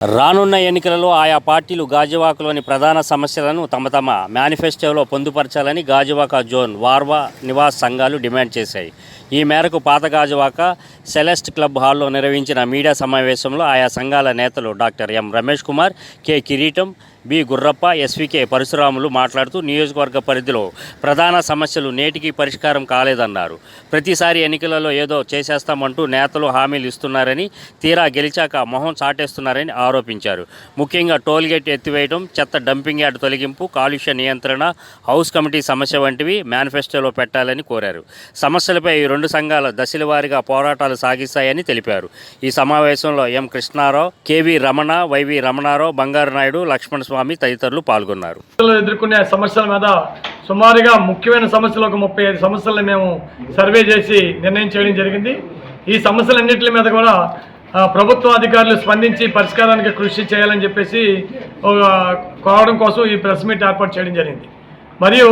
రానున్న ఎన్నికలలో ఆయా పార్టీలు గాజువాకలోని ప్రధాన సమస్యలను తమ తమ మేనిఫెస్టోలో పొందుపరచాలని గాజువాక జోన్ వార్వా నివాస్ సంఘాలు డిమాండ్ చేశాయి. ఈ మేరకు పాత గాజువాక సెలెస్ట్ క్లబ్ హాల్లో నిర్వహించిన మీడియా సమావేశంలో ఆయా సంఘాల నేతలు doctor M Ramesh Kumar K Kiritam B. Gurrappa SVK Parasuramulu మాట్లాడుతూ నియోజకవర్గ పరిధిలో ప్రధాన సమస్యలు నేటికి పరిష్కారం కాలేదన్నారు. ప్రతిసారి ఎన్నికలలో ఏదో చేసేస్తామంటూ నేతలు హామీలు ఇస్తున్నారని తీరా గెలిచాక మొహం చాటేస్తున్నారని ఆరోపించారు. ముఖ్యంగా టోల్గేట్ ఎత్తివేయడం చెత్త డంపింగ్ యార్డ్ తొలగింపు కాలుష్య నియంత్రణ హౌస్ కమిటీ సమస్య వంటివి మేనిఫెస్టోలో పెట్టాలని కోరారు. సమస్యలపై ఈ రెండు సంఘాల దశలవారీగా పోరాటాలు సాగిస్తాయని తెలిపారు. ఈ సమావేశంలో M. Krishnarao KV Ramana YV Ramanarao Bangaru Naidu Lakshmana స్వామి తదితరులు పాల్గొన్నారు. ఎదుర్కొనే సమస్యల మీద సుమారుగా ముఖ్యమైన సమస్యలు ఒక ముప్పై ఐదు సమస్యలను మేము సర్వే చేసి నిర్ణయం చేయడం జరిగింది. ఈ సమస్యలన్నింటి మీద కూడా ప్రభుత్వ అధికారులు స్పందించి పరిష్కారానికి కృషి చేయాలని చెప్పేసి కోరడం కోసం ఈ ప్రెస్ మీట్ ఏర్పాటు చేయడం జరిగింది. మరియు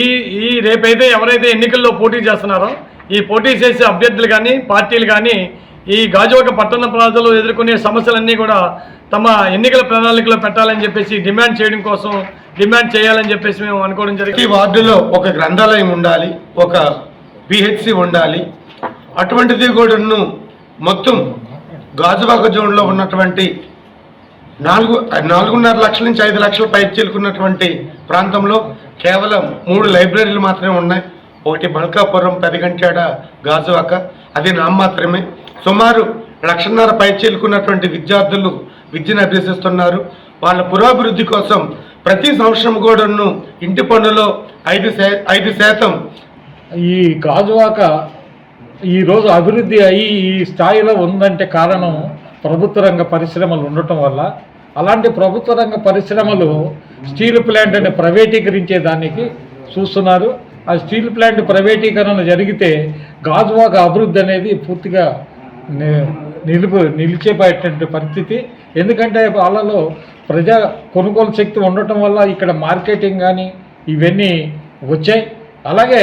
ఈ ఈ రేపైతే ఎవరైతే ఎన్నికల్లో పోటీ చేస్తున్నారో ఈ పోటీ చేసే అభ్యర్థులు కానీ పార్టీలు కానీ ఈ గాజువాక పట్టణ ప్రజలు ఎదుర్కొనే సమస్యలన్నీ కూడా తమ ఎన్నికల ప్రణాళికలో పెట్టాలని చెప్పేసి డిమాండ్ చేయడం కోసం డిమాండ్ చేయాలని చెప్పేసి మేము అనుకోవడం జరిగింది. ఈ వార్డులో ఒక గ్రంథాలయం ఉండాలి ఒక పిహెచ్సి ఉండాలి. అటువంటిది కూడాను మొత్తం గాజువాక జోన్లో ఉన్నటువంటి నాలుగు నాలుగున్నర లక్షల నుంచి ఐదు లక్షల పై చేరుకున్నటువంటి ప్రాంతంలో కేవలం మూడు లైబ్రరీలు మాత్రమే ఉన్నాయి. ఒకటి బల్కాపురం పెదగంటాడ గాజువాక. అది నామాత్రమే సుమారు లక్షన్నర పై చేరుకున్నటువంటి విద్యార్థులు విద్యను అభ్యసిస్తున్నారు. వాళ్ళ పురోభివృద్ధి కోసం ప్రతి సంవత్సరం కూడాను ఇంటి పన్నులో ఐదు ఐదు శాతం ఈ కాజువాక ఈరోజు అభివృద్ధి అయ్యి ఈ స్థాయిలో ఉందంటే కారణం ప్రభుత్వ రంగ పరిశ్రమలు ఉండటం వల్ల. అలాంటి ప్రభుత్వ రంగ పరిశ్రమలు స్టీల్ ప్లాంట్ అని ప్రైవేటీకరించే దానికి చూస్తున్నారు. ఆ స్టీల్ ప్లాంట్ ప్రైవేటీకరణ జరిగితే గాజువాక అభివృద్ధి అనేది పూర్తిగా నిలుపు నిలిచేపోయేటువంటి పరిస్థితి. ఎందుకంటే వాళ్ళలో ప్రజా కొనుగోలు శక్తి ఉండటం వల్ల ఇక్కడ మార్కెటింగ్ కానీ ఇవన్నీ వచ్చాయి. అలాగే